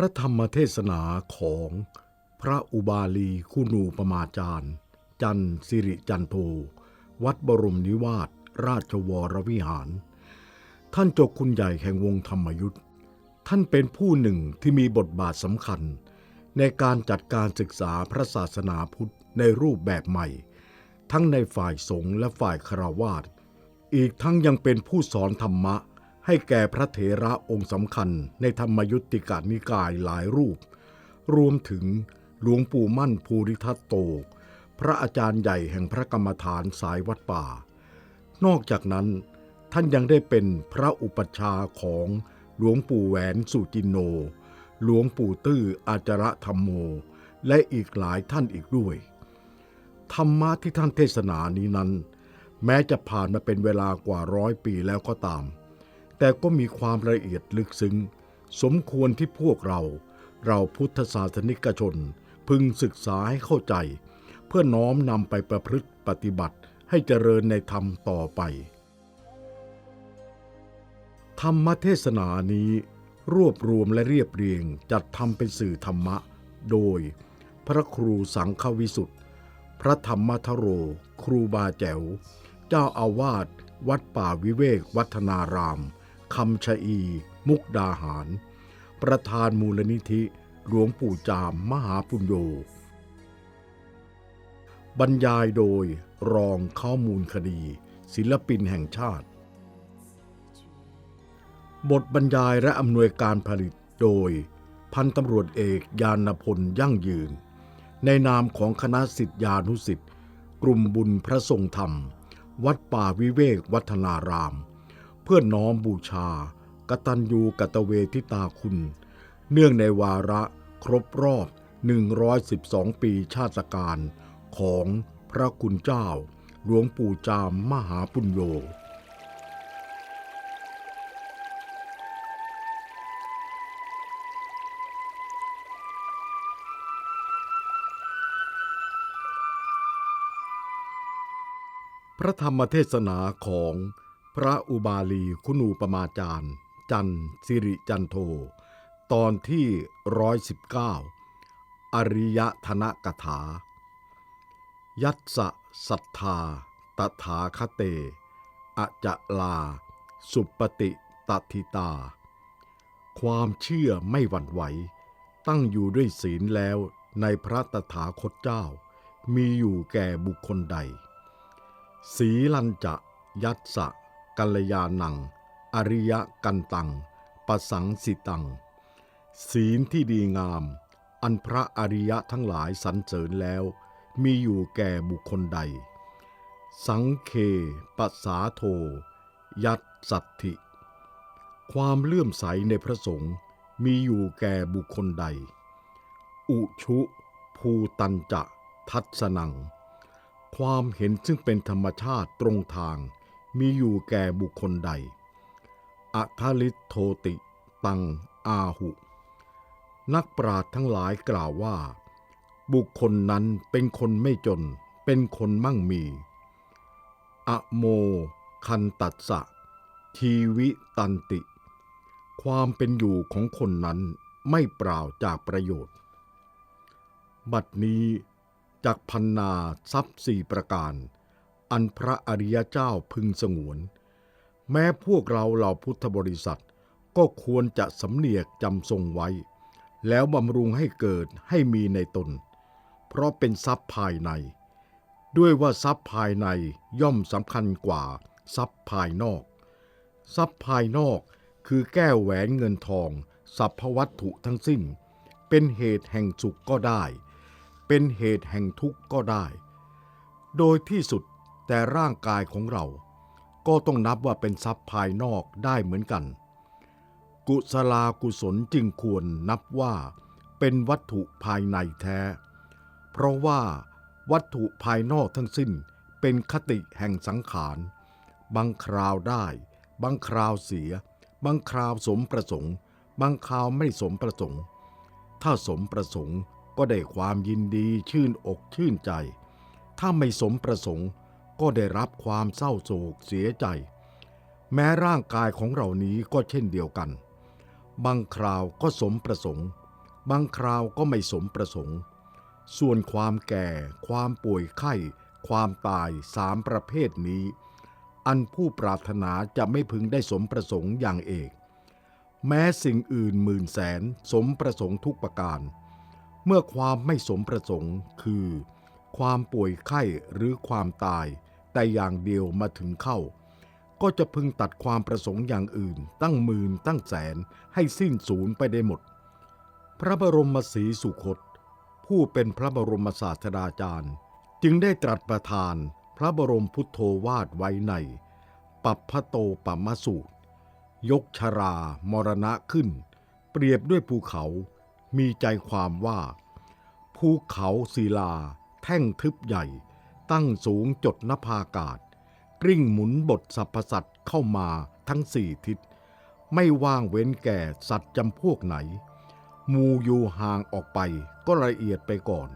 ระธรรมเทศนาของพระอุบาลีคุณูปมาจารย์ จันสิริจันโท วัดบรมนิวาสราชวรวิหาร ท่านจกคุณใหญ่แห่งวงธรรมยุทธ์ท่านเป็นผู้หนึ่งที่มีบทบาทสำคัญ ในการจัดการศึกษาพระศาสนาพุทธในรูปแบบใหม่ ทั้งในฝ่ายสงฆ์และฝ่ายคาวาสอีกทั้งยังเป็นผู้สอนธรรมะ ให้แก่พระเถระองค์สำคัญในธรรมยุติกานิกายหลายรูป รวมถึงหลวงปู่มั่นภูริทัตโต พระอาจารย์ใหญ่แห่งพระกรรมฐานสายวัดป่า นอกจากนั้นท่านยังได้เป็นพระอุปัชฌาย์ของหลวงปู่แหวนสุจินโน หลวงปู่ตื้ออาจระธรรมโม และอีกหลายท่านอีกด้วย ธรรมะที่ท่านเทศนานี้นั้น แม้จะผ่านมาเป็นเวลากว่าร้อยปีแล้วก็ตาม แต่ก็มีความละเอียดลึกซึ้ง สมควรที่พวกเรา เราพุทธศาสนิกชน พึงศึกษาให้เข้าใจ เพื่อน้อมนำไปประพฤติปฏิบัติให้เจริญในธรรมต่อไป ธรรมเทศนานี้ รวบรวมและเรียบเรียงจัดทำเป็นสื่อธรรมะ โดย พระครูสังฆวิสุทธิ์พระธรรมทโร ครูบาแจ๋ว เจ้าอาวาส วัดป่าวิเวกวัฒนาราม คำชะอี มุกดาหาร ประธานมูลนิธิ หลวงปู่จามมหาปุญโญบรรยายโดยรองข้อมูลคดี ศิลปินแห่งชาติ บทบรรยายและอำนวยการผลิตโดย พันตำรวจเอกยานพลยั่งยืน ในนามของคณะสิทธิานุสิทธิ์กลุ่มบุญพระทรงธรรม วัดป่าวิเวกวัฒนาราม เพื่อน้อมบูชากตัญญูกตเวทิตาคุณ เนื่องในวาระครบรอบ 112 ปีชาติการของพระคุณเจ้า หลวงปู่จามมหาปุญโญพระธรรมเทศนาของ พระอุบาลีคุณูปมาจารย์ จันสิริจันโท ตอนที่ร้อยสิบเก้าอริยธนกถา ยัตสะศรัทธา ตถาคเตอจะลา สุปฏิตทิตา ความเชื่อไม่หวั่นไหว ตั้งอยู่ด้วยศีลแล้วในพระตถาคตเจ้า มีอยู่แก่บุคคลใด สีลันจะยัตสะ กัลยาณัง อริยกันตังปสังสิตัง ศีลที่ดีงาม อันพระอริยะทั้งหลายสรรเสริญแล้ว มีอยู่แก่บุคคลใด สังเคปสาโท ยัตสัตถิ ความเลื่อมใสในพระสงฆ์มีอยู่แก่บุคคลใด อุชุภูตันจะ ทัศนัง ความเห็นซึ่งเป็นธรรมชาติตรงทาง มีอยู่แก่บุคคลใดอัคลิโทติ ตัง อาหุ นักปราชญ์ทั้งหลายกล่าวว่า บุคคลนั้นเป็นคนไม่จน เป็นคนมั่งมีอะโม คันตัสสะ ทีวิตันติ ความเป็นอยู่ของคนนั้นไม่เปล่าจากประโยชน์ บัดนี้จากพันนาทรัพย์สี่ประการ อันพระอริยเจ้าพึงสงวน แม้พวกเราเหล่าพุทธบริษัทก็ควรจะสำเนียกจำทรงไว้ แล้วบำรุงให้เกิดให้มีในตน เพราะเป็นทรัพย์ภายใน ด้วยว่าทรัพย์ภายในย่อมสำคัญกว่าทรัพย์ภายนอก ทรัพย์ภายนอกคือแก้วแหวนเงินทองสัพพวัตถุทั้งสิ้น เป็นเหตุแห่งสุขก็ได้ เป็นเหตุแห่งทุกข์ก็ได้ โดยที่สุด แต่ร่างกายของเรา ก็ต้องนับว่าเป็นทรัพย์ภายนอกได้เหมือนกัน กุศลากุศลจึงควรนับว่า เป็นวัตถุภายในแท้ เพราะว่าวัตถุภายนอกทั้งสิ้นเป็นคติแห่งสังขาร บางคราวได้ บางคราวเสีย บางคราวสมประสงค์ บางคราวไม่สมประสงค์ ถ้าสมประสงค์ก็ได้ความยินดีชื่นอกชื่นใจ ถ้าไม่สมประสงค์ ก็ได้รับความเศร้าโศกเสียใจ แม้ร่างกายของเรานี้ก็เช่นเดียวกัน บางคราวก็สมประสงค์ บางคราวก็ไม่สมประสงค์ ส่วนความแก่ ความป่วยไข้ ความตายสามประเภทนี้ อันผู้ปรารถนาจะไม่พึงได้สมประสงค์อย่างเอก แม้สิ่งอื่นหมื่นแสนสมประสงค์ทุกประการ เมื่อความไม่สมประสงค์คือความป่วยไข้หรือความตาย แต่อย่างเดียวมาถึงเข้า ก็จะพึงตัดความประสงค์อย่างอื่น ตั้งหมื่นตั้งแสนให้สิ้นสูญไปได้หมด พระบรมศรีสุคต ผู้เป็นพระบรมศาสดาจารย์ จึงได้ตรัสประทานพระบรมพุทโธวาดไว้ใน ปัปพโตปัมมสูตร ยกชรามรณะขึ้น เปรียบด้วยภูเขามีใจความว่า ภูเขาศิลา แท่งทึบใหญ่ ตั้งสูงจดนภาอากาศ กริ่งหมุนบทสรรพสัตว์เข้ามาทั้งสี่ทิศ ไม่ว่างเว้นแก่สัตว์จำพวกไหน มูอยู่ห่างออกไปก็ละเอียดไปก่อน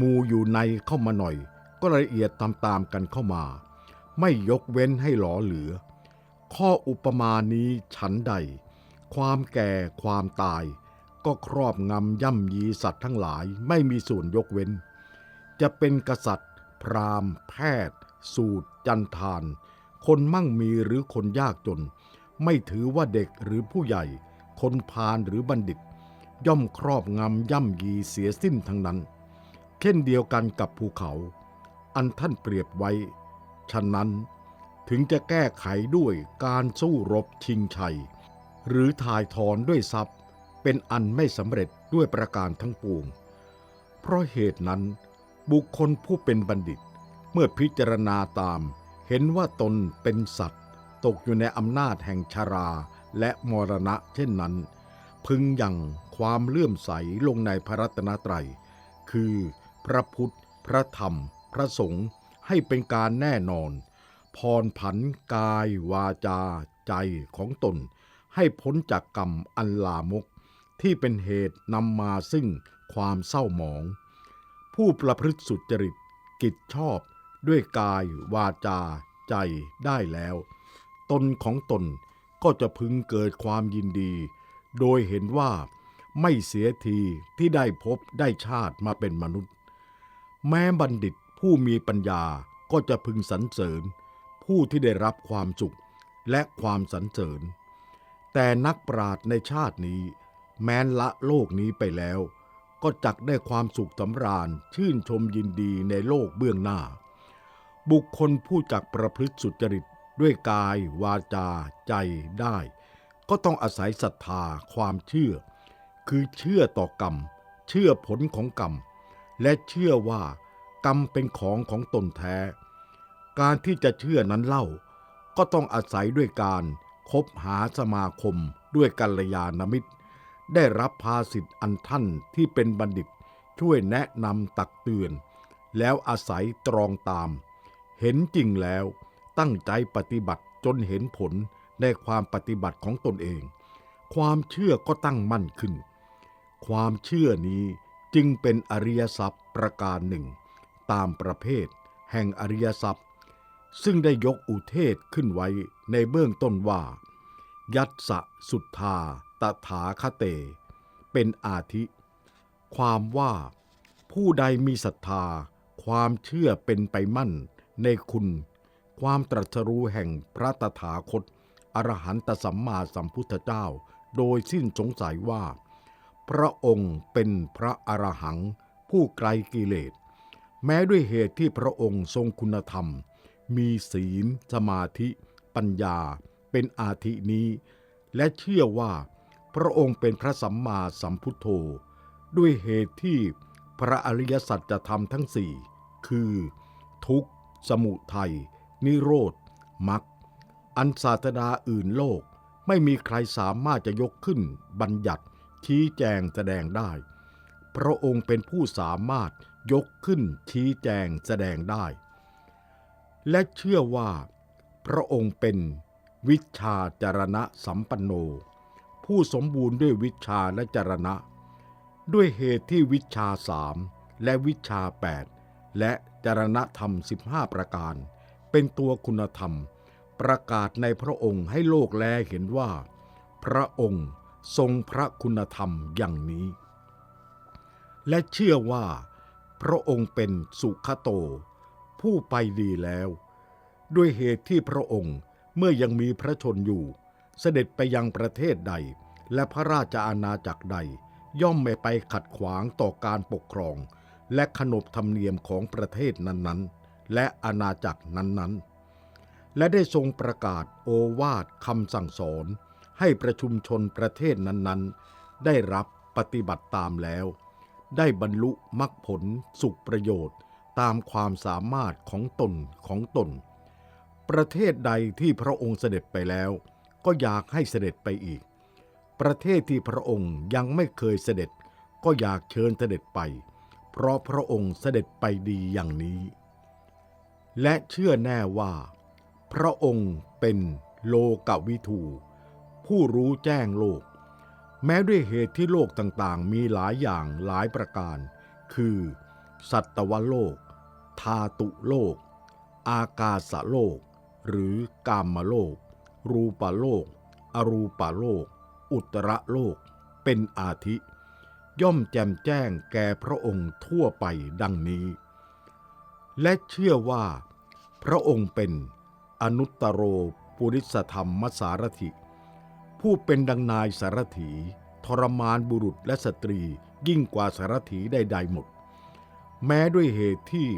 มูอยู่ในเข้ามาหน่อย ก็ละเอียดตามๆกันเข้ามา ไม่ยกเว้นให้หลอเหลือ ข้ออุปมานี้ฉันใด ความแก่ความตายก็ครอบงำย่ำยีสัตว์ทั้งหลายไม่มีส่วนยกเว้น จะเป็นกษัตริย์ พราหมณ์ แพทย์ สูตร จันทาน คนมั่งมีหรือคนยากจน ไม่ถือว่าเด็กหรือผู้ใหญ่ คนพาลหรือบัณฑิต ย่อมครอบงำย่ำยีเสียสิ้นทั้งนั้น เช่นเดียวกันกับภูเขา อันท่านเปรียบไว้ ฉะนั้นถึงจะแก้ไขด้วยการสู้รบชิงชัย หรือถ่ายถอนด้วยทรัพย์ เป็นอันไม่สำเร็จด้วยประการทั้งปวง เพราะเหตุนั้น บุคคลผู้เป็นบัณฑิต เมื่อพิจารณาตาม เห็นว่าตนเป็นสัตว์ ตกอยู่ในอำนาจแห่งชาราและมรณะเช่นนั้น พึงยังความเลื่อมใสลงในพระรัตนตรัย คือ พระพุทธ พระธรรม พระสงฆ์ให้เป็นการแน่นอนพรผันกายวาจา ใจของตน ให้พ้นจากกรรมอันลามก ที่เป็นเหตุนำมาซึ่งความเศร้าหมอง ผู้ประพฤติสุจริตกิจชอบด้วยกายวาจา ใจได้แล้ว ตนของตนก็จะพึงเกิดความยินดี โดยเห็นว่าไม่เสียทีที่ได้พบได้ชาติมาเป็นมนุษย์ แม้บัณฑิตผู้มีปัญญาก็จะพึงสรรเสริญ ผู้ที่ได้รับความสุขและความสรรเสริญ แต่นักปราชญ์ในชาตินี้ แม้นละโลกนี้ไปแล้ว ก็จักได้ความสุขสำราญชื่นชมยินดีในโลกเบื้องหน้า บุคคลผู้จักประพฤติสุจริตด้วยกาย วาจา ใจได้ ก็ต้องอาศัยศรัทธาความเชื่อ คือเชื่อต่อกรรม เชื่อผลของกรรม และเชื่อว่ากรรมเป็นของของตนแท้ การที่จะเชื่อนั้นเล่า ก็ต้องอาศัยด้วยการคบหาสมาคมด้วยกัลยาณมิตร ได้รับภาสิทธิ์อันท่านที่เป็นบัณฑิตช่วยแนะนำตักเตือน แล้วอาศัยตรองตาม เห็นจริงแล้วตั้งใจปฏิบัติจนเห็นผลในความปฏิบัติของตนเอง ความเชื่อก็ตั้งมั่นขึ้น ความเชื่อนี้จึงเป็นอริยทรัพย์ประการหนึ่ง ตามประเภท แห่งอริยทรัพย์ ซึ่งได้ยกอุเทศขึ้นไว้ในเบื้องต้นว่า ยัตสะสุทธาตถาคเต เป็นอาทิ ความว่า ผู้ใดมีศรัทธา ความเชื่อเป็นไปมั่นในคุณ ความตรัสรู้แห่งพระตถาคต อรหันตสัมมาสัมพุทธเจ้า โดยสิ้นสงสัยว่า พระองค์เป็นพระอรหัง ผู้ไกลกิเลส แม้ด้วยเหตุที่พระองค์ทรงคุณธรรม มีศีล สมาธิ ปัญญา เป็นอาทินี้ และเชื่อว่าพระองค์เป็นพระสัมมาสัมพุทโธ ด้วยเหตุที่พระอริยสัจธรรมทั้งสี่คือ ทุกข์ สมุทัย นิโรธมรรคอันศาสดาอื่นโลกไม่มีใครสามารถจะยกขึ้น บัญญัติชี้แจงแสดงได้ พระองค์เป็นผู้สามารถยกขึ้นชี้แจงแสดงได้ และเชื่อว่า พระองค์เป็น วิชาจารณะสัมปันโน ผู้สมบูรณ์ด้วยวิชาและจารณะ ด้วยเหตุที่วิชาสามและวิชาแปดและจารณธรรม 15 ประการ เป็นตัวคุณธรรม ประกาศในพระองค์ให้โลกแลเห็นว่า พระองค์ทรงพระคุณธรรมอย่างนี้ และเชื่อว่า พระองค์เป็นสุขโต ผู้ไปดีแล้ว ด้วยเหตุที่พระองค์ เมื่อยังมีพระชนอยู่ เสด็จไปยังประเทศใด และพระราชอาณาจักรใด ย่อมไม่ไปขัดขวางต่อการปกครอง และขนบธรรมเนียมของประเทศนั้นๆ และอาณาจักรนั้นๆ และได้ทรงประกาศโอวาทคำสั่งสอนให้ประชุมชนประเทศนั้นๆ ได้รับปฏิบัติตามแล้ว ได้บรรลุมรรคผลสุขประโยชน์ตามความสามารถของตนของตน ประเทศใดที่พระองค์เสด็จไปแล้ว ก็อยากให้เสด็จไปอีก ประเทศที่พระองค์ยังไม่เคยเสด็จ ก็อยากเชิญเสด็จไป เพราะพระองค์เสด็จไปดีอย่างนี้ และเชื่อแน่ว่า พระองค์เป็นโลกวิทูผู้รู้แจ้งโลก แม้ด้วยเหตุที่โลกต่างๆ มีหลายอย่างหลายประการ คือ สัตวโลก ธาตุโลก อากาสโลก หรือกามโลก รูปโลก อรูปโลก อุตระโลก เป็นอาทิ ย่อมแจมแจ้งแก่พระองค์ทั่วไปดังนี้ และเชื่อว่า พระองค์เป็นอนุตตโรปุริสธรรมมสารถิ ผู้เป็นดังนายสารถีทรมานบุรุษและสตรียิ่งกว่าสารถีใดๆหมด แม้ด้วยเหตุที่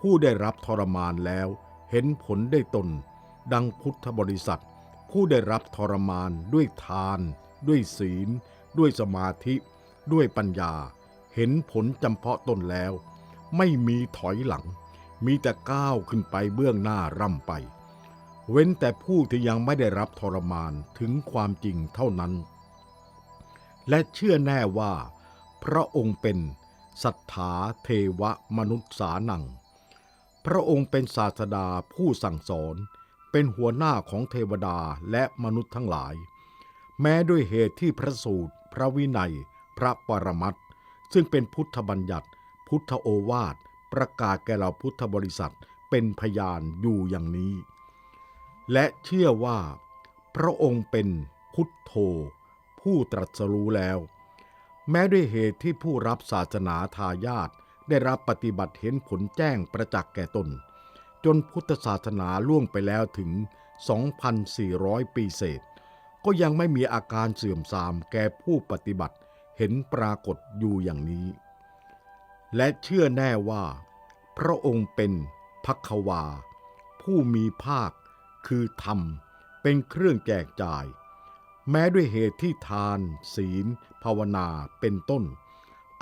ผู้ได้รับทรมานแล้ว เห็นผลได้ตน ดังพุทธบริษัท ผู้ได้รับทรมานด้วยทาน ด้วยศีล ด้วยสมาธิ ด้วยปัญญา เห็นผลจำเพาะตนแล้ว ไม่มีถอยหลัง มีแต่ก้าวขึ้นไปเบื้องหน้าร่ำไป เว้นแต่ผู้ที่ยังไม่ได้รับทรมานถึงความจริงเท่านั้น และเชื่อแน่ว่า พระองค์เป็นสัทธาเทวมนุษย์สานัง พระองค์เป็นศาสดาผู้สั่งสอน เป็นหัวหน้าของเทวดาและมนุษย์ทั้งหลาย แม้ด้วยเหตุที่พระสูตร พระวินัย พระปรมัตถ์ซึ่งเป็นพุทธบัญญัติ พุทธโอวาท ประกาศแก่เราพุทธบริษัทเป็นพยานอยู่อย่างนี้ และเชื่อว่า พระองค์เป็นพุทโธ ผู้ตรัสรู้แล้ว แม้ด้วยเหตุที่ผู้รับศาสนาทายาท ได้รับปฏิบัติเห็นผลแจ้งประจักษ์แก่ตน จนพุทธศาสนาล่วงไปแล้วถึง 2,400 ปีเศษ ก็ยังไม่มีอาการเสื่อมทรามแก่ผู้ปฏิบัติเห็นปรากฏอยู่อย่างนี้ และเชื่อแน่ว่า พระองค์เป็นพักวา ผู้มีภาคคือธรรมเป็นเครื่องแจกจ่าย แม้ด้วยเหตุที่ทาน ศีล ภาวนาเป็นต้น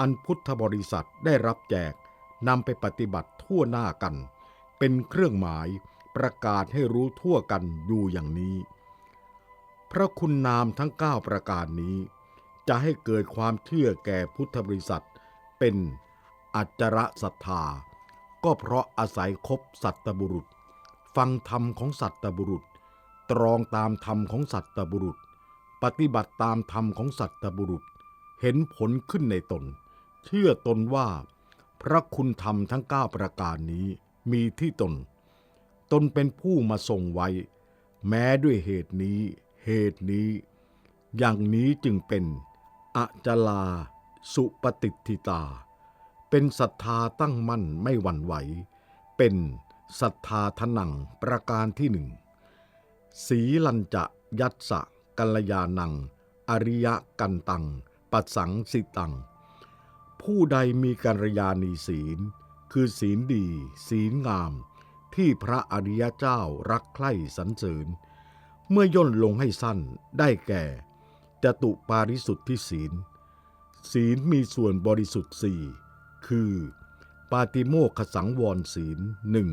อันพุทธบริษัทได้รับแจกนำไปปฏิบัติทั่วหน้ากัน เป็นเครื่องหมายประกาศให้รู้ทั่วกันอยู่อย่างนี้ พระคุณนามทั้ง 9 ประการนี้ จะให้เกิดความเชื่อแก่พุทธบริษัท เป็นอัจฉรศรัทธา ก็เพราะอาศัยคบสัตบุรุษ ฟังธรรมของสัตบุรุษ ตรองตามธรรมของสัตบุรุษ ปฏิบัติตามธรรมของสัตบุรุษ เห็นผลขึ้นในตน เชื่อตนว่า พระคุณธรรมทั้ง9ประการนี้มีที่ตน ตนเป็นผู้มาทรงไว้ แม้ด้วยเหตุนี้ เหตุนี้ อย่างนี้จึงเป็นอจลา สุปฏิทิตา เป็นศรัทธาตั้งมั่นไม่หวั่นไหว เป็นศรัทธาทนังประการที่หนึ่งสีลันจะยัตสะกัลยานัง อริยกันตัง ปัสสังสิตัง ผู้ใดมีกัลยาณีศีล คือศีลดี ศีลงาม ที่พระอริยเจ้ารักใคร่สรรเสริญ เมื่อย่นลงให้สั้นได้แก่จตุปาริสุทธิศีล ศีลมีส่วนบริสุทธิ์สี่คือ ปาติโมขสังวรศีลหนึ่ง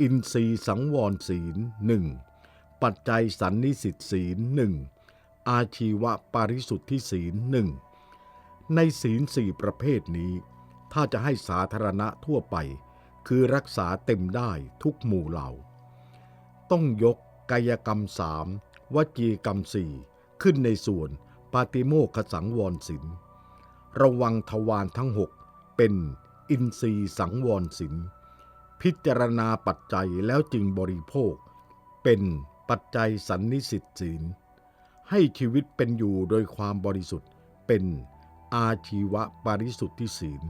อินทรีสังวรศีลหนึ่งปัจจัยสันนิสิตศีลหนึ่งอาชีวปาริสุทธิศีลหนึ่ง ในศีลสี่ประเภทนี้ ถ้าจะให้สาธารณะทั่วไป คือรักษาเต็มได้ทุกหมู่เหล่า ต้องยกกายกรรมสามวจีกรรมสี่ขึ้นในส่วนปาติโมกขสังวรศีลระวังทวารทั้งหกเป็นอินทรีย์สังวรศีลพิจารณาปัจจัยแล้วจึงบริโภค เป็นปัจจัยสันนิสิตศีลให้ชีวิตเป็นอยู่โดยความบริสุทธิ์เป็น อาชีวปริสุทธิศีล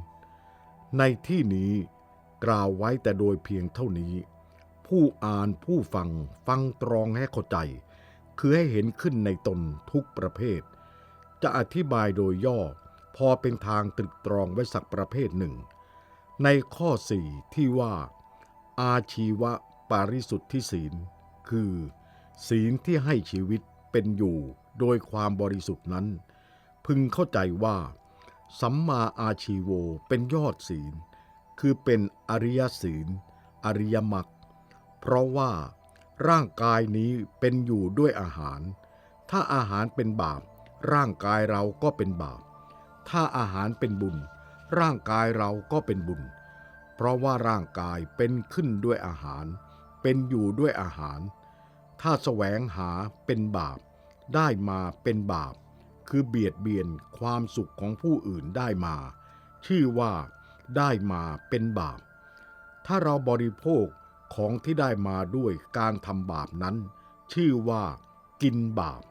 ในที่นี้กล่าวไว้แต่โดยเพียงเท่านี้ ผู้อ่านผู้ฟังฟังตรองให้เข้าใจ คือให้เห็นขึ้นในตนทุกประเภท จะอธิบายโดยย่อพอเป็นทางตรึกตรองไว้สักประเภทหนึ่ง ในข้อสี่ที่ว่า อาชีวปาริสุทธิศีล คือ ศีลที่ให้ชีวิตเป็นอยู่โดยความบริสุทธิ์นั้น พึงเข้าใจว่า สัมมาอาชีโวเป็นยอดศีล คือเป็นอริยศีล อริยมรรคเพราะว่าร่างกายนี้เป็นอยู่ด้วยอาหาร ถ้าอาหารเป็นบาป ร่างกายเราก็เป็นบาป ถ้าอาหารเป็นบุญ ร่างกายเราก็เป็นบุญ เพราะว่าร่างกายเป็นขึ้นด้วยอาหาร เป็นอยู่ด้วยอาหาร ถ้าแสวงหาเป็นบาป ได้มาเป็นบาป คือเบียดเบียนความสุขของผู้อื่นได้มา ชื่อว่าได้มาเป็นบาป ถ้าเราบริโภคของที่ได้มาด้วยการทำบาปนั้น ชื่อว่า กินบาป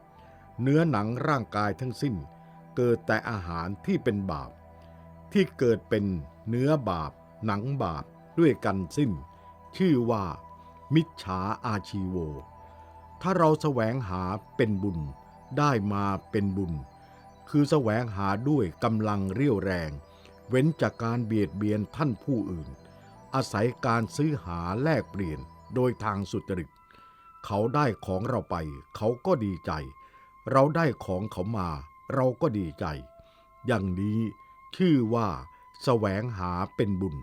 เนื้อหนังร่างกายทั้งสิ้น เกิดแต่อาหารที่เป็นบาป ที่เกิดเป็นเนื้อบาป หนังบาปด้วยกันสิ้น ชื่อว่า มิจฉาอาชีโว ถ้าเราแสวงหาเป็นบุญ ได้มาเป็นบุญ คือแสวงหาด้วยกำลังเรี่ยวแรง เว้นจากการเบียดเบียนท่านผู้อื่น อาศัยการซื้อหาแลกเปลี่ยนโดยทางสุจริต เขาได้ของเราไป เขาก็ดีใจ เราได้ของเขามา เราก็ดีใจ อย่างนี้ชื่อว่าแสวงหาเป็นบุญ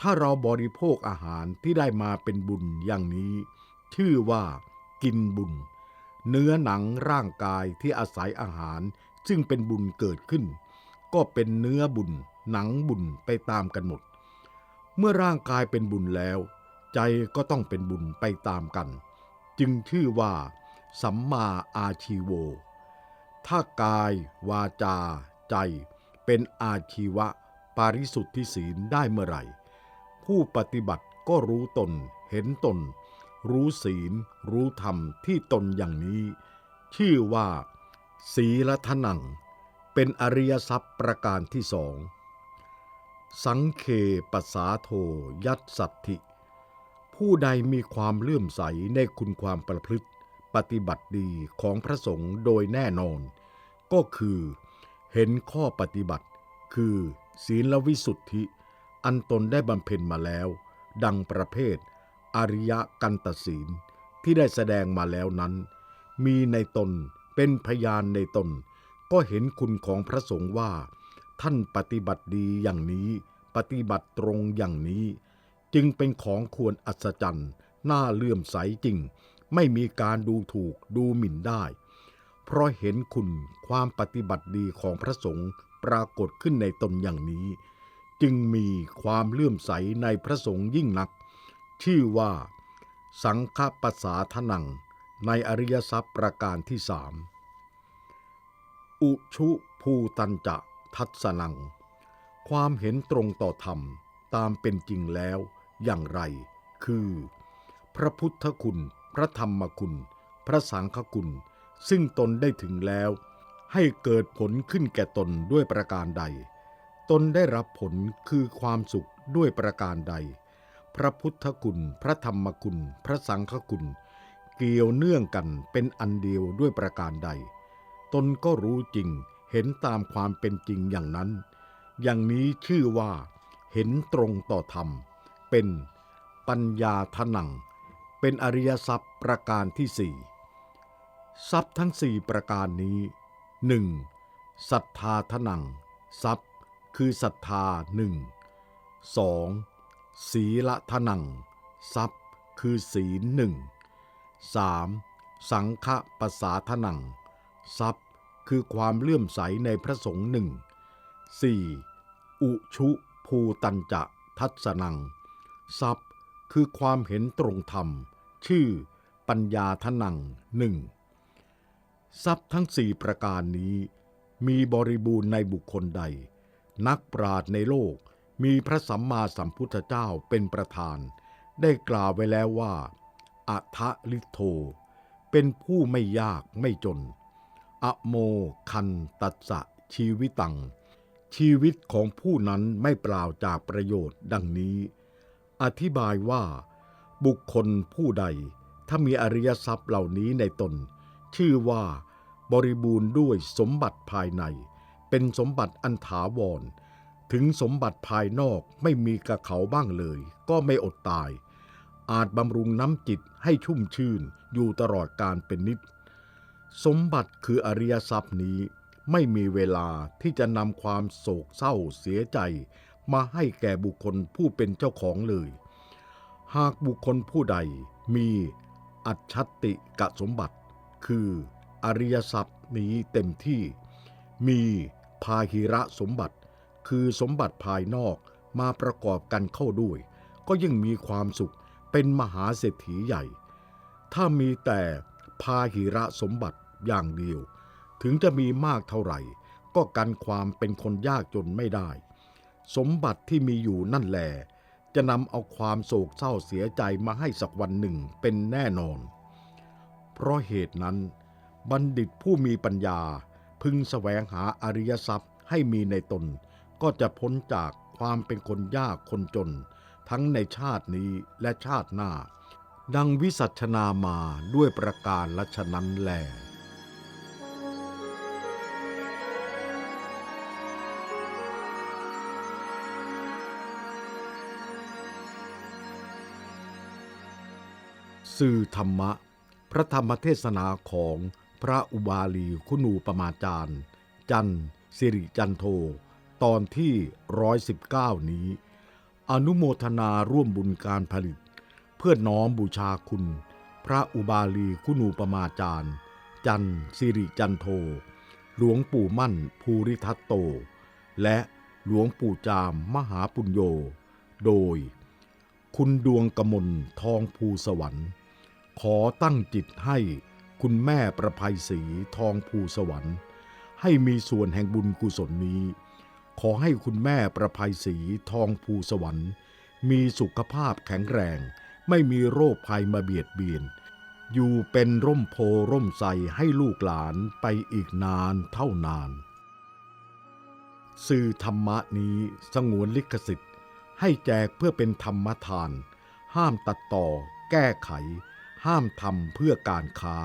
ถ้าเราบริโภคอาหารที่ได้มาเป็นบุญอย่างนี้ ชื่อว่ากินบุญ เนื้อหนังร่างกายที่อาศัยอาหาร ซึ่งเป็นบุญเกิดขึ้น ก็เป็นเนื้อบุญ หนังบุญไปตามกันหมด เมื่อร่างกายเป็นบุญแล้ว ใจก็ต้องเป็นบุญไปตามกัน จึงชื่อว่า สัมมาอาชีโว ถ้ากาย วาจา ใจ เป็นอาชีวะ ปาริสุทธิศีลได้เมื่อไหร่ ผู้ปฏิบัติก็รู้ตนเห็นตน รู้ศีล รู้ธรรมที่ตนอย่างนี้ ชื่อว่า ศีลทนัง เป็นอริยทรัพย์ประการที่สอง สังเคปสาโทยัตสัตถิ ผู้ใดมีความเลื่อมใสในคุณความประพฤติปฏิบัติดีของพระสงฆ์โดยแน่นอน ก็คือเห็นข้อปฏิบัติ คือศีลวิสุทธิ อันตนได้บำเพ็ญมาแล้ว ดังประเภท อริยกันตศีลที่ได้แสดงมาแล้วนั้น มีในตนเป็นพยานในตน ก็เห็นคุณของพระสงฆ์ว่า ท่านปฏิบัติดีอย่างนี้ ปฏิบัติตรงอย่างนี้ จึงเป็นของควรอัศจรรย์น่าเลื่อมใสจริง ไม่มีการดูถูกดูหมิ่นได้ เพราะเห็นคุณความปฏิบัติดีของพระสงฆ์ปรากฏขึ้นในตนอย่างนี้ จึงมีความเลื่อมใสในพระสงฆ์ยิ่งนัก ชื่อว่า สังฆปัสสาทนัง ในอริยทรัพย์ประการที่สามอุชุภูตันจะทัศนัง ความเห็นตรงต่อธรรมตามเป็นจริงแล้วอย่างไร คือ พระพุทธคุณ พระธรรมคุณ พระสังฆคุณ ซึ่งตนได้ถึงแล้ว ให้เกิดผลขึ้นแก่ตนด้วยประการใด ตนได้รับผลคือความสุขด้วยประการใด พระพุทธคุณ พระธรรมคุณ พระสังฆคุณ เกี่ยวเนื่องกันเป็นอันเดียวด้วยประการใด ตนก็รู้จริงเห็นตามความเป็นจริงอย่างนั้น อย่างนี้ชื่อว่า เห็นตรงต่อธรรม เป็นปัญญาทนัง เป็นอริยทรัพย์ประการที่สี่ทรัพย์ทั้งสี่ประการนี้หนึ่งศรัทธาทนัง ทรัพย์ คือศรัทธาหนึ่งสอง ศีละทนัง ทรัพย์ คือศีลหนึ่งสามสังฆปสาทนัง ทรัพย์ คือความเลื่อมใสในพระสงฆ์หนึ่งสี่อุชุภูตันจะทัศนัง ทรัพย์ คือความเห็นตรงธรรม ชื่อ ปัญญาทนังหนึ่งทรัพย์ทั้งสี่ประการนี้ มีบริบูรณ์ในบุคคลใด นักปราชญ์ในโลก มีพระสัมมาสัมพุทธเจ้าเป็นประธาน ได้กล่าวไว้แล้วว่าอัทะลิโท เป็นผู้ไม่ยากไม่จน อโมคันตัสะชีวิตัง ชีวิตของผู้นั้นไม่เปล่าจากประโยชน์ดังนี้ อธิบายว่า บุคคลผู้ใด ถ้ามีอริยทรัพย์เหล่านี้ในตน ชื่อว่า บริบูรณ์ด้วยสมบัติภายใน เป็นสมบัติอันถาวร ถึงสมบัติภายนอกไม่มีกับเขาบ้างเลย ก็ไม่อดตาย อาจบำรุงน้ำจิตให้ชุ่มชื่นอยู่ตลอดการเป็นนิจสมบัติคืออริยทรัพย์นี้ไม่มีเวลาที่จะนำความโศกเศร้าเสียใจ มาให้แก่บุคคลผู้เป็นเจ้าของเลย หากบุคคลผู้ใดมีอัจฉติกะสมบัติ คืออริยทรัพย์นี้เต็มที่ มีพาหิระสมบัติ คือสมบัติภายนอกมาประกอบกันเข้าด้วย ก็ยิ่งมีความสุขเป็นมหาเศรษฐีใหญ่ ถ้ามีแต่พาหิระสมบัติอย่างเดียว ถึงจะมีมากเท่าไหร่ ก็กันความเป็นคนยากจนไม่ได้ สมบัติที่มีอยู่นั่นแหลจะนำเอาความโศกเศร้าเสียใจมาให้สักวันหนึ่งเป็นแน่นอน เพราะเหตุนั้น บัณฑิตผู้มีปัญญาพึงแสวงหาอริยทรัพย์ให้มีในตน ก็จะพ้นจากความเป็นคนยากคนจน ทั้งในชาตินี้และชาติหน้า ดังวิสัชนามาด้วยประการละฉะนั้นแลสื่อธรรมะ พระธรรมเทศนาของพระอุบาลีคุณูปมาจารย์ จันสิริจันโท ตอนที่ร้อยสิบเก้านี้ อนุโมทนาร่วมบุญการผลิต เพื่อน้อมบูชาคุณ พระอุบาลีคุณูปมาจารย์ จันสิริจันโท หลวงปู่มั่นภูริทัตโต และหลวงปู่จามมหาปุญโญโดย คุณดวงกมลทองภูสวรรค์ ขอตั้งจิตให้คุณแม่ประภัยศรีทองภูสวรรค์ ให้มีส่วนแห่งบุญกุศลนี้ ขอให้คุณแม่ประภัยศรีทองภูสวรรค์ มีสุขภาพแข็งแรง ไม่มีโรคภัยมาเบียดเบียน อยู่เป็นร่มโพร่มใสให้ลูกหลานไปอีกนานเท่านาน สื่อธรรมะนี้สงวนลิขสิทธิ์ ให้แจกเพื่อเป็นธรรมทาน ห้ามตัดต่อ แก้ไข ห้ามทำเพื่อการค้า